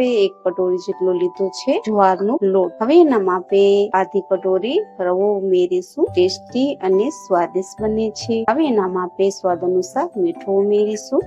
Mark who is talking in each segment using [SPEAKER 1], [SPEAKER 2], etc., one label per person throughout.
[SPEAKER 1] આપે એક કટોરી જેટલો લીધો છે જુવારનો લોટ. હવે એના માપે આધી કટોરી રવો ઉમેરીશું. ટેસ્ટી અને સ્વાદિષ્ટ બને છે. હવે એના માપે સ્વાદ અનુસાર મીઠું ઉમેરીશું.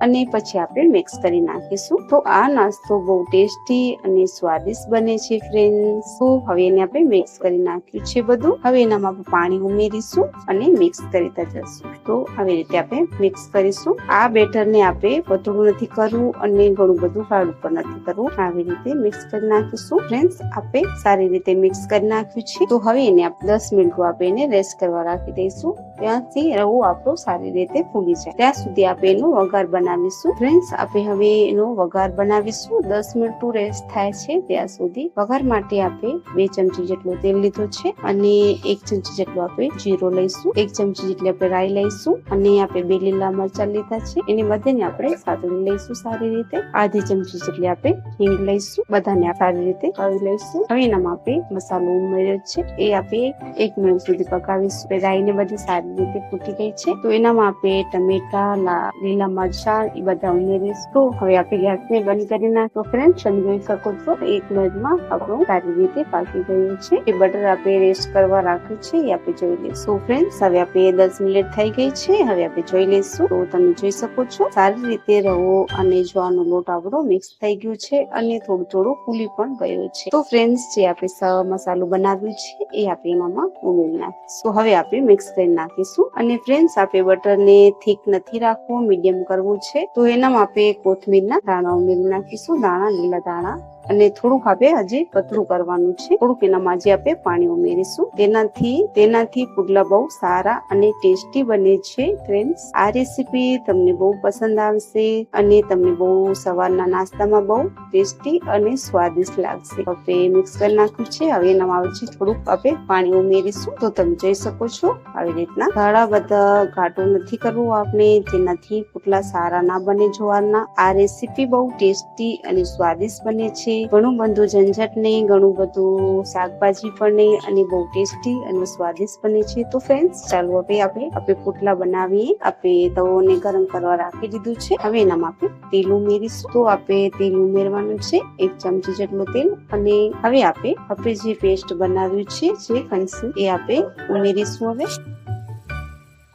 [SPEAKER 1] અને પછી આપણે મિક્સ કરી નાખીશું. તો આ નાસ્તો બહુ ટેસ્ટી અને સ્વાદિષ્ટ બને છે ફ્રેન્ડ્સ તો હવે એને આપણે મિક્સ કરી નાખ્યું છે બધું. હવે એનામાં પાણી ઉમેરીશું અને મિક્સ કરતા જશું. તો આવી રીતે આપણે મિક્સ કરીશું. આ બેટરને આપણે પતળું નથી કરવું અને ઘણું બધું ફાળું પણ નથી કરવું. આવી રીતે મિક્સ કરી નાખીશું. ફ્રેન્ડ્સ આપણે સારી રીતે મિક્સ કરી નાખ્યું છે. તો હવે એને આપણે દસ મિનિટ આપણે એને રેસ્ટ કરવા રાખી દઈશું. ત્યાંથી રવો આપણો સારી રીતે ફૂલી જાય. ત્યાં સુધી આપણે એનો વઘાર બનાવીશું. ફ્રેન્ડ્સ આપણે હવે એનો વઘાર બનાવીશું. દસ મિનિટ રેસ્ટ થાય છે ત્યાં સુધી. વઘાર માટે આપણે બે ચમચી જેટલું તેલ લીધું છે અને એક ચમચી જેટલું આપણે જીરો લઈશું. એક ચમચી જેટલી આપણે રાઈ લઈશું અને આપણે બે લીલા મરચા લીધા છે. એની બધાને આપણે સાતળી લઈશું સારી રીતે. આધી ચમચી જેટલી આપણે હિંગ લઈશું. બધાને સારી રીતે કરી લઈશું. હવે એનામાં આપણે મસાલો ઉમેર્યો છે. એ આપણે એક મિનિટ સુધી પકાવીશું. રાઈ ને બધી સારી રીતે ફૂટી ગઈ છે. તો એનામાં આપણે ટમેટા લીલા મરચા એ બધા ઉમેરીશું હવે આપણે ગેસને બંધ કરી નાખો ફ્રેન્ડ તમે જોઈ શકો છો, એક મિનિટમાં આપણું સારી રીતે પાકી ગયું છે. એ બટર આપણે રેસ્ટ કરવા રાખ્યું છે, એ આપણે જોઈ લઈશું. ફ્રેન્ડ હવે આપણે દસ મિનિટ થઈ ગઈ છે, હવે આપણે જોઈ લઈશું. તો તમે જોઈ શકો છો, સારી રીતે રવો અને જ્વારનો લોટ આપણો મિક્સ થઈ ગયું છે અને થોડું થોડું ફૂલી પણ ગયું છે. તો ફ્રેન્ડ્સ જે આપણે સ- મસાલો બનાવ્યું છે, એ આપણે એમાં ઉમેરી નાખીશું. હવે આપણે મિક્સ કરી નાખીશું. અને ફ્રેન્ડ્સ આપણે બટરને થીક નથી રાખવું મીડિયમ કરવું છે. તો એનામાં આપણે કોથમીરના દાણા ઉમેરી નાખીશું. દાણા, લીલા દાણા અને થોડુંક આપણે હજી પતળું કરવાનું છે. થોડુંક એનામાં હજી આપણે પાણી ઉમેરીશું. તેનાથી તેનાથી પુડલા બહુ સારા અને ટેસ્ટી બને છે ફ્રેન્ડ્સ આ રેસીપી તમને બહુ પસંદ આવશે અને તમને બહુ સવારના નાસ્તામાં બહુ ટેસ્ટી અને સ્વાદિષ્ટ લાગશે. હવે મિક્સ કરી નાખ્યું છે. હવે એનામાં આવે છે થોડુંક આપણે પાણી ઉમેરીશું. તો તમે જોઈ શકો છો, આવી રીતના. ઘણા બધા ઘાટો નથી કરવું આપણે. જેનાથી પુટલા સારા ના બને જોવાના. આ રેસીપી બહુ ટેસ્ટી અને સ્વાદિષ્ટ બને છે. ઘણું બધું ઝંઝટ નહીં, ઘણું બધું શાકભાજી પણ નહીં અને બહુ ટેસ્ટી અને સ્વાદિષ્ટ બને છે. તો ફ્રેન્ડ્સ ચાલો હવે આપણે આપણે પુટલા બનાવીએ. આપણે તવોને ગરમ કરવા રાખી દીધું છે. હવે એનામાં આપણે તેલ ઉમેરીશું. તો આપણે તેલ ઉમેરવાનું છે, એક ચમચી જેટલું તેલ. અને હવે આપણે આપણે જે પેસ્ટ બનાવ્યું છે, જે કંસ એ આપણે ઉમેરીશું હવે.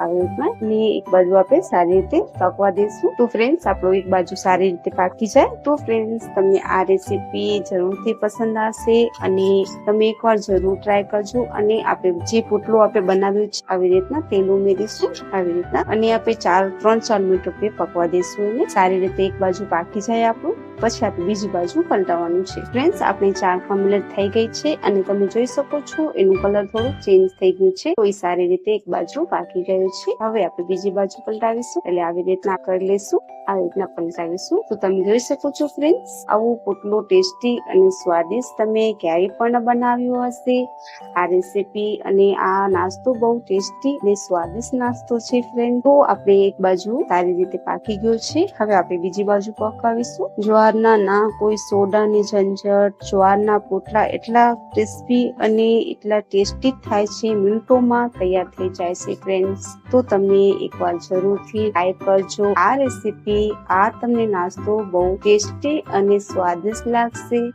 [SPEAKER 1] આવી રીતના ને એક બાજુ આપણે સારી રીતે પકવા દઈશું તો ફ્રેન્ડ્સ આપણો એક બાજુ સારી રીતે પાકી જાય. તો ફ્રેન્ડ્સ તમને આ રેસીપી જરૂરથી પસંદ આવશે અને તમે એકવાર જરૂર ટ્રાય કરજો અને આપણે જે પોટલો આપણે બનાવ્યું છે, આવી રીતના તેલ ઉમેરીશું. આવી રીતના. અને આપણે ચાર, ત્રણ ચાર મિનિટ આપણે પકવા દઈશું અને સારી રીતે એક બાજુ પાકી જાય આપણું. પછી આપણે બીજી બાજુ પલટાવવાનું છે. ફ્રેન્ડ્સ આપણે ચાર કમ્પ્લીટ થઈ ગઈ છે અને તમે જોઈ શકો છો એનું કલર થોડું ચેન્જ થઈ ગયું છે. કોઈ સારી રીતે એક બાજુ પાકી ગયું છે. હવે આપણે બીજી બાજુ પલટાવીશું. એટલે આવી રીતના કરી લઈશું. આવી રીતના પલટાવીશું. તો તમે જોઈ શકો છો ફ્રેન્ડ્સ આવું પોટલો ટેસ્ટી અને સ્વાદિષ્ટ તમે ક્યારે પણ બનાવ્યું હશે. આ રેસીપી અને આ નાસ્તો બહુ ટેસ્ટી અને સ્વાદિષ્ટ નાસ્તો છે ફ્રેન્ડ તો આપણે એક બાજુ સારી રીતે પાકી ગયો છે. હવે આપણે બીજી બાજુ પકાવીશું. જ્વારના ના, કોઈ સોડાની ઝંઝટ, જ્વારના પોટલા એટલા ક્રિસ્પી અને એટલા ટેસ્ટી થાય છે, મિનિટોમાં તૈયાર થઈ જાય છે, ફ્રેન્ડ્સ. તો તમે એકવાર જરૂરથી ટ્રાય કરજો. આ રેસીપી આ તમને નાસ્તો બહુ ટેસ્ટી અને સ્વાદિષ્ટ લાગશે.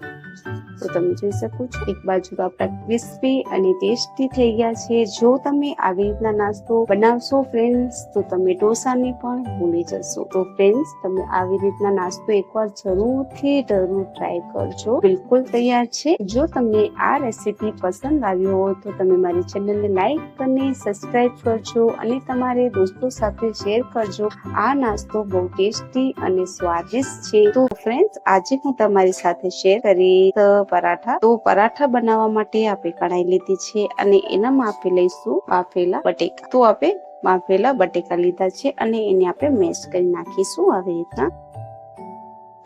[SPEAKER 1] તો તમે જોઈ શકો છો, એક બાજુ આપણા ક્રિસ્પી અને ટેસ્ટી થઈ ગયા છે. જો તમે આવી રીતના નાસ્તો બનાવશો ફ્રેન્ડ્સ તો તમે ઢોસાને પણ ભૂલી જશો. તો ફ્રેન્ડ્સ તમે આવી રીતના નાસ્તો એકવાર જરૂરથી, જરૂર ટ્રાય કરજો. બિલકુલ તૈયાર છે. જો તમને આ રેસીપી પસંદ આવી હોય, તો તમે મારી ચેનલને લાઈક અને સબસ્ક્રાઈબ કરજો અને તમારે દોસ્તો સાથે શેર કરજો. આ નાસ્તો બહુ ટેસ્ટી અને સ્વાદિષ્ટ છે. તો ફ્રેન્ડ્સ આજે હું તમારી સાથે શેર કરી પરાઠા. તો પરાઠા બનાવવા માટે આપણે કઢાઈ લીધી છે અને એનામાં આપણે લઈશું બાફેલા બટેકા. તો આપણે બાફેલા બટેકા લીધા છે અને એને આપણે મેશ કરી નાખીશું આવી રીતના.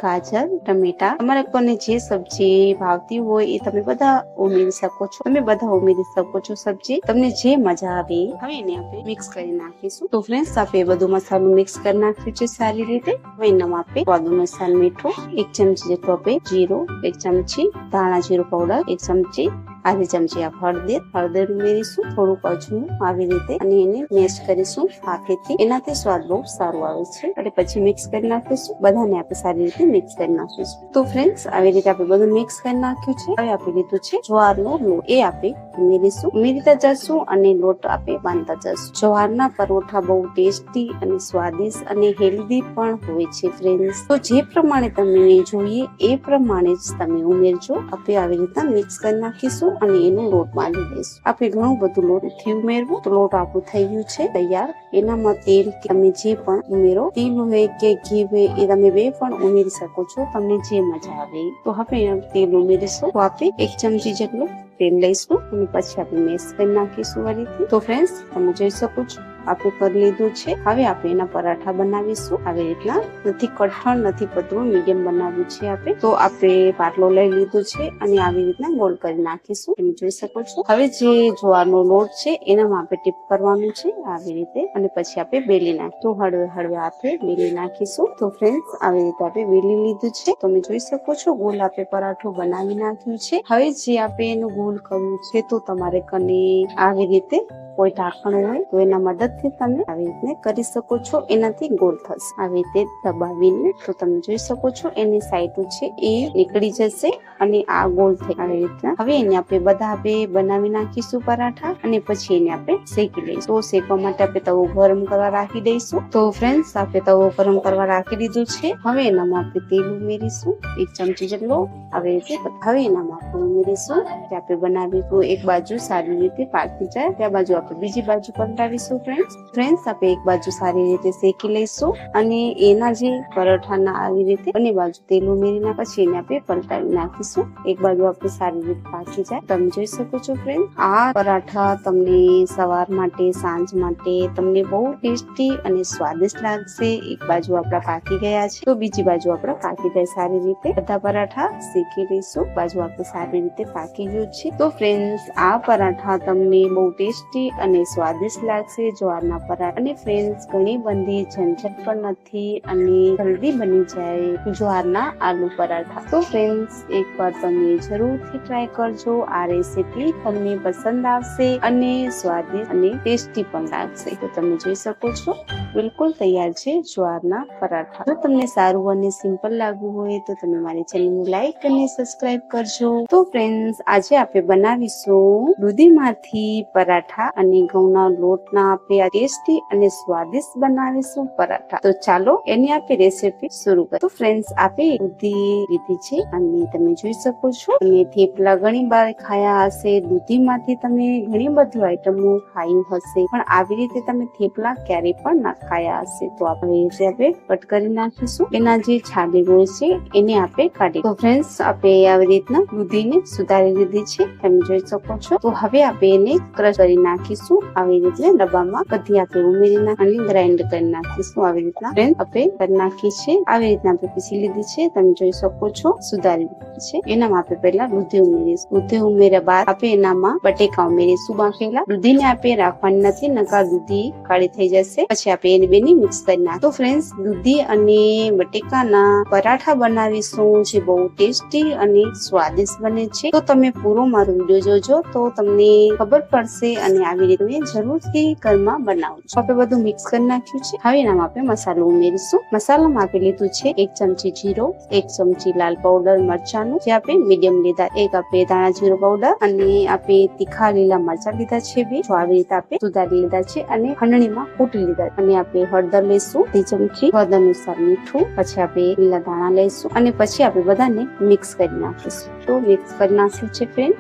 [SPEAKER 1] ગાજર, ટમેટા. તમારે કોને જે સબ્જી ભાવતી હોય એ તમે બધા ઉમેરી શકો છો. તમે બધા ઉમેરી શકો છો સબ્જી. તમને જે મજા આવે હવે એને આપણે મિક્સ કરી નાખીશું. તો ફ્રેન્ડ્સ આપણે બધું મસાલો મિક્સ કરી નાખ્યું છે સારી રીતે. હવે એનામાં આપણે સ્વાદ અનુસાર મીઠું, એક ચમચી જેટલું આપણે જીરું, એક ચમચી ધાણા જીરું પાવડર એક ચમચી આધી ચમચી આપ હળદર હળદર ઉમેરીશું, થોડુંક અજમું આવી રીતે અને એને મેશ કરીશું હાથેથી. એનાથી સ્વાદ બહુ સારો આવે છે. અને પછી મિક્સ કરી નાખીશું. બધાને આપણે સારી રીતે મિક્સ કરી નાખીશું. તો ફ્રેન્ડ્સ આવી રીતે આપણે બધું મિક્સ કરી નાખ્યું છે. હવે આપણે લીધું છે જુવારનો લોટ. એ આપણે ઉમેરીશું. ઉમેરીતા જશું અને લોટ આપણે બાંધતા જશું. જુવારના પરોઠા બહુ ટેસ્ટી અને સ્વાદિષ્ટ અને હેલ્ધી પણ હોય છે ફ્રેન્ડ્સ તો જે પ્રમાણે તમને જોઈએ, એ પ્રમાણે જ તમે ઉમેરજો. આપણે આવી રીતના મિક્સ કરી નાખીશું. અને એનો લોટ બાંધી દઈશું. આપણે ઘણું બધું લોટથી ઉમેરવું. તો લોટ આપણું થઈ ગયું છે તૈયાર. એનામાં તેલ કે તમે જે પણ ઉમેરો, તેલ હોય કે ઘી હોય એ તમે બે પણ ઉમેરી શકો છો. તમને જે મજા આવે. તો હવે તેલ ઉમેરીશું. તો આપણે એક ચમચી જેટલું તેલ લઈશું અને પછી આપણે મેશ કરી નાખીશું રીતે તો ફ્રેન્ડ્સ તમે જોઈ શકો છો, આપણે કરી લીધું છે. હવે આપણે એના પરાઠા બનાવીશું. આવી રીતના નથી કઠણ, નથી પતળું, મીડિયમ બનાવ્યું છે આપણે. તો આપણે પાટલો લઈ લીધો છે અને આવી રીતના ગોળ કરી નાખીશું. તમે જોઈ શકો છો. હવે જે જોવાનો લોટ છે, એનામાં આપણે ટીપ કરવાનું છે આવી રીતે. અને પછી આપણે બેલી નાખીશું તો હળવે હળવે આપણે બેલી નાખીશું. તો ફ્રેન્ડ્સ આવી રીતે આપણે બેલી લીધું છે. તમે જોઈ શકો છો, ગોળ આપણે પરાઠો બનાવી નાખ્યું છે. હવે જે આપણે એનું ગોળ કરવું છે તો તમારે કને આવી રીતે કોઈ ઢાંકણ હોય તો એના મદદથી તમે આવી રીતે કરી શકો છો. એનાથી ગોળ થશે. આવી રીતે દબાવીને તો તમે જોઈ શકો છો એની સાઈડ છે એ નીકળી જશે અને આ ગોળ થઈ આવી રીતના. હવે એને આપણે બધા બે બનાવી નાખીશું પરાઠા અને પછી એને આપણે શેકી લઈશું. તો શેકવા માટે આપણે તવો ગરમ કરવા રાખી દઈશું. તો ફ્રેન્ડ્સ આપણે તવો ગરમ કરવા રાખી દીધું છે. હવે એનામાં આપણે તેલ ઉમેરીશું. એક ચમચી જેટલો આવી રીતે હવે એનામાં આપણે ઉમેરીશું. આપણે બનાવીશું એક બાજુ સારી રીતે પાકી જાય. ત્યાં બાજુ આપણે બીજી બાજુ પલટાવીશું ફ્રેન્ડ્સ ફ્રેન્ડ્સ આપણે એક બાજુ સારી રીતે શેકી લઈશું અને એના જે પરોઠાના આવી રીતે બંને બાજુ તેલ ઉમેરીના પછી એને આપણે પલટાવી નાખીશું. એક બાજુ આપણે સારી રીતે પાકી જાય. તમે જોઈ શકો છો ફ્રેન્ડ આ પરાઠા તમને સવાર માટે, સાંજ માટે તમને બહુ ટેસ્ટી અને સ્વાદિષ્ટ લાગશે. એક બાજુ આપણા પાકી ગયા છે, તો બીજી બાજુ આપણા પાકી જાય. સારી રીતે બધા પરાઠા શેકી લઈશું. બાજુ આપણે સારી રીતે પાકી ગયું છે. તો ફ્રેન્ડ્સ આ પરાઠા તમને બહુ ટેસ્ટી અને સ્વાદિષ્ટ લાગશે, જ્વારના પરાઠા અને ફ્રેન્ડ્સ ઘણી બધી ઝંઝટ પણ નથી અને જલ્દી બની જાય જ્વારના આલુ પરાઠા. તો ફ્રેન્ડ્સ એકવાર તમે જરૂરથી ટ્રાય કરજો. આ રેસીપી તમને પસંદ આવશે અને સ્વાદિષ્ટ અને ટેસ્ટી પણ લાગશે. તો તમે જોઈ શકો છો, બિલકુલ તૈયાર છે જ્વારના પરાઠા. જો તમને સારું અને સિમ્પલ લાગવું હોય તો તમે મારી ચેનલને લાઈક અને સબસ્ક્રાઇબ કરજો. તો ફ્રેન્ડ્સ આજે આપણે બનાવીશું દૂધીમાંથી પરાઠા અને ઘઉંના લોટના આપણે આ ટેસ્ટી અને સ્વાદિષ્ટ બનાવીશું પરાઠા. તો ચાલો એની આપણે રેસીપી શરૂ કરીએ. તો ફ્રેન્ડ્સ આપણે દૂધી લીધી છે અને તમે જોઈ શકો છો તમે થેપલા ઘણી બાર ખાયા હશે. દૂધીમાંથી તમે ઘણી બધી આઈટમો ખાઈ હશે. પણ આવી રીતે તમે થેપલા ક્યારેય પણ ના ખાયા હશે. તો આપણે રીતે આપણે કટ કરી નાખીશું. એના જે છાલી હોય છે, એને આપણે કાઢી. તો ફ્રેન્ડ્સ આપણે આવી રીતના દૂધીને સુધારી લીધી છે. તમે જોઈ શકો છો. તો હવે આપણે એને ક્રશ કરી નાખીશું. આવી રીતે ડબ્બામાં બધી આપણે ઉમેરી નાખી ગ્રાઇન્ડ કરી નાખીશું. આવી રીતના આપણે કરી નાખી છે. આવી રીતના આપણે પીસી લીધી છે. તમે જોઈ શકો છો, સુધારી લીધી છે. એનામાં આપણે પહેલા દૂધી ઉમેરીશું. દૂધી ઉમેર્યા બાદ આપણે એનામાં બટેકા ઉમેરીશું બાફેલા. દૂધીને આપણે રાખવાની નથી નકા દૂધી કાળી થઈ જશે. પછી આપણે એને બેની મિક્સ કરી નાખ તો ફ્રેન્ડ્સ દૂધી અને બટેકાના પરાઠા બનાવીશું, જે બહુ ટેસ્ટી અને સ્વાદિષ્ટ બને છે. તો તમે પૂરો મારો વીડિયો જોજો. તો તમને ખબર પડશે અને આવી રીતે તમે જરૂરથી ઘરમાં બનાવજો આપણે બધું મિક્સ કરી નાખ્યું છે. હવે એનામાં આપણે મસાલો ઉમેરીશું. મસાલામાં આપણે લીધું છે એક ચમચી જીરો, એક ચમચી લાલ પાવડર મરચાનું, જે આપણે મીડિયમ લીધા, એક આપણે ધાણા જીરો પાવડર અને આપણે તીખા લીલા મરચા લીધા છે બે. જો આવી રીતે આપણે સુધારી લીધા છે અને ખંડણીમાં કૂટી લીધા અને આપણે હળદર લઈશું બે ચમચી. સ્વાદ અનુસાર મીઠું, પછી આપણે લીલા દાણા લઈશું અને પછી આપણે બધાને મિક્સ કરી નાખીશું. તો મિક્સ કરી નાખ્યું છે ફ્રેન્ડ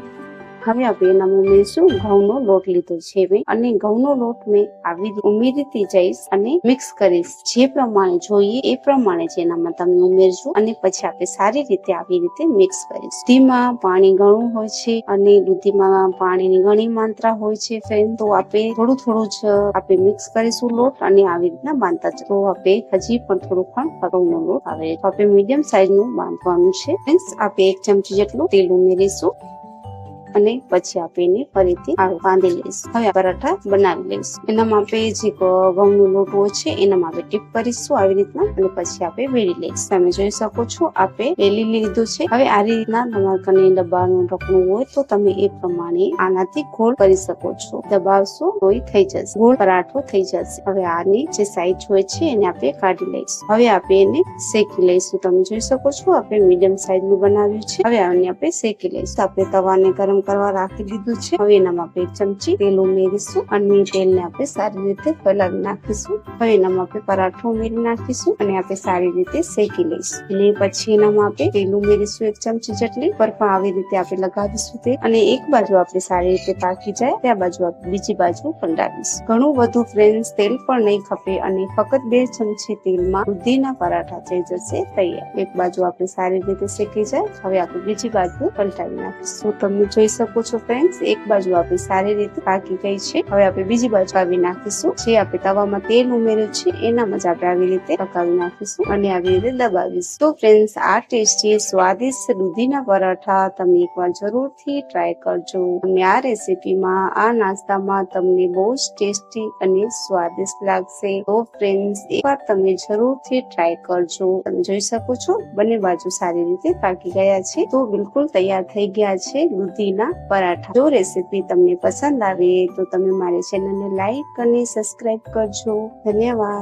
[SPEAKER 1] હવે આપણે મેં શું ઘઉંનો લોટ લીધો છે મેં? અને ઘઉંનો લોટ મેં આવી રીતે ઉમેરીતી જઈશ અને મિક્સ કરીશ. જે પ્રમાણે જોઈએ એ પ્રમાણે જ એનામાં તમે ઉમેરજો અને પછી આપણે સારી રીતે આવી રીતે મિક્સ કરીશ. દૂધીમાં પાણી ઘણું હોય છે અને દૂધીમાં પાણીની ઘણી માત્રા હોય છે ફ્રેન્ડ તો આપણે થોડું થોડું જ આપણે મિક્સ કરીશું લોટ અને આવી રીતના બાંધતા તો આપણે હજી પણ થોડું પણ ઘઉંનો લોટ આવે. તો આપણે મીડિયમ સાઇઝનું બાંધવાનું છે. ફ્રેન્ડ આપણે એક ચમચી જેટલું તેલ ઉમેરીશું. અને પછી આપણે એને ફરીથી બાંધી લઈશું. હવે પરાઠા બનાવી લઈશું. એનામાં આપણે જે ઘઉંનો લોટો છે, એનામાં આપણે ટીપ કરીશું આવી રીતના અને પછી આપણે વેળી લઈશું. તમે જોઈ શકો છો, આપણે વેલી લીધું છે. હવે આ રીતના તમારા કને ડબ્બાનું ઢકણું હોય તો તમે એ પ્રમાણે આનાથી ગોળ કરી શકો છો. દબાવશો તો થઈ જશે. ગોળ પરાઠો થઈ જશે. હવે આની જે સાઈઝ હોય છે, એને આપણે કાઢી લઈશું. હવે આપણે એને શેકી લઈશું. તમે જોઈ શકો છો, આપણે મીડિયમ સાઈઝનું બનાવ્યું છે. હવે આને આપણે શેકી લઈશું. આપણે તવાને ગરમ કરવા રાખી દીધું છે. હવે એનામાં આપણે ચમચી તેલ ઉમેરીશું અને તેલને આપણે સારી રીતે ફેલાવી નાખીશું. હવે એનામાં આપણે પરાઠો ઉમેરી નાખીશું અને આપણે સારી રીતે શેકી લઈશું. અને પછી એનામાં આપણે તેલ ઉમેરીશું એક ચમચી જેટલી. પર પણ આવી રીતે આપણે લગાવીશું તે અને એક બાજુ આપણે સારી રીતે પાકી જાય ત્યાં બાજુ આપણે બીજી બાજુ પલટાવીશું ઘણું બધું ફ્રેન્ડ્સ તેલ પણ નહીં ખપે અને ફક્ત બે ચમચી તેલમાં દૂધીના પરાઠા થઈ જશે તૈયાર. એક બાજુ આપણે સારી રીતે શેકી જાય. હવે આપણે બીજી બાજુ પલટાવી નાખીશું. તમે જોઈ શકો છો ફ્રેન્ડ્સ એક બાજુ આપણી સારી રીતે પાકી ગઈ છે. હવે આપણે બીજી બાજુ આવી નાખીશું. જે આપણે તવામાં તેલ ઉમેર્યું છે, એનામાં જ આપણે આવી રીતે પકાવી નાખીશું અને આવી રીતે દબાવીશું. તો ફ્રેન્ડ્સ આ ટેસ્ટી સ્વાદિષ્ટ દૂધીના પરાઠા તમે એકવાર જરૂરથી ટ્રાય કરજો. અને આ રેસીપીમાં, આ નાસ્તામાં તમને બહુ જ ટેસ્ટી અને સ્વાદિષ્ટ લાગશે. તો ફ્રેન્ડ્સ એકવાર તમે જરૂરથી ટ્રાય કરજો. તમે જોઈ શકો છો, બંને બાજુ સારી રીતે પાકી ગયા છે. તો બિલકુલ તૈયાર થઈ ગયા છે દૂધીના પરાઠા. જો રેસીપી તમને પસંદ આવે તો તમે મારી ચેનલને લાઈક અને સબસ્ક્રાઇબ કરજો. ધન્યવાદ.